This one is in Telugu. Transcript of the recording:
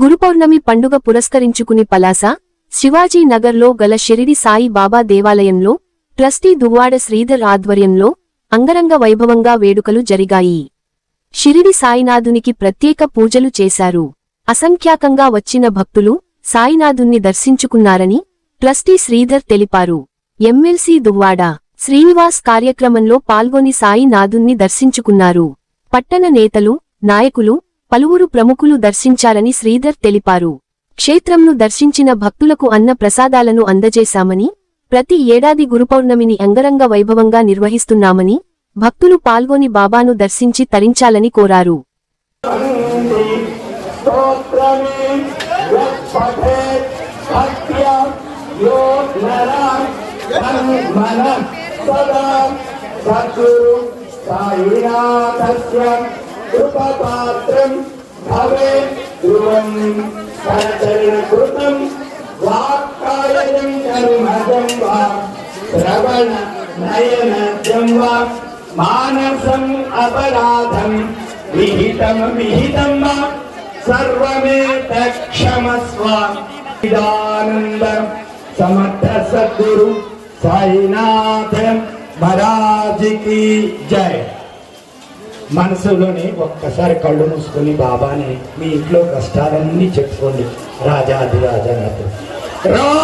గురుపౌర్ణమి పండుగ పురస్కరించుకుని పలాస శివాజీ నగర్లో గల షిరిడి సాయి బాబా దేవాలయంలో ట్రస్టీ దువ్వాడ శ్రీధర్ ఆధ్వర్యంలో అంగరంగ వైభవంగా వేడుకలు జరిగాయి. షిరిడి సాయినాథునికి ప్రత్యేక పూజలు చేశారు. అసంఖ్యాకంగా వచ్చిన భక్తులు సాయినాథుణ్ణి దర్శించుకున్నారని ట్రస్టీ శ్రీధర్ తెలిపారు. ఎమ్మెల్సీ దువ్వాడ శ్రీనివాస్ కార్యక్రమంలో పాల్గొని సాయినాథుణ్ణి దర్శించుకున్నారు. పట్టణ నేతలు నాయకులు పలువురు ప్రముఖులు దర్శించారని శ్రీధర్ తెలిపారు. క్షేత్రంను దర్శించిన భక్తులకు అన్న ప్రసాదాలను అందజేశామని ప్రతి ఏడాది గురుపౌర్ణమిని అంగరంగ వైభవంగా నిర్వహిస్తున్నామని భక్తులు పాల్గొని బాబాను దర్శించి తరించాలని కోరారు. సాయినాథస్య. कृपापात्रं भवे ध्रुवं करचरणकृतं वाक्कायनं कर्मजं वा श्रवण नयनजं वा मानसम् अपराधं विहितं विहितं वा सर्वमेतक्षमस्व इदानन्द समर्थ सद्गुरु साईनाथ महाराज की जय। మనసులోని ఒక్కసారి కళ్ళు మూసుకొని బాబాని మీ ఇంట్లో కష్టాలన్నీ చెప్పుకోండి. రాజాది రాజా నాతో రాజా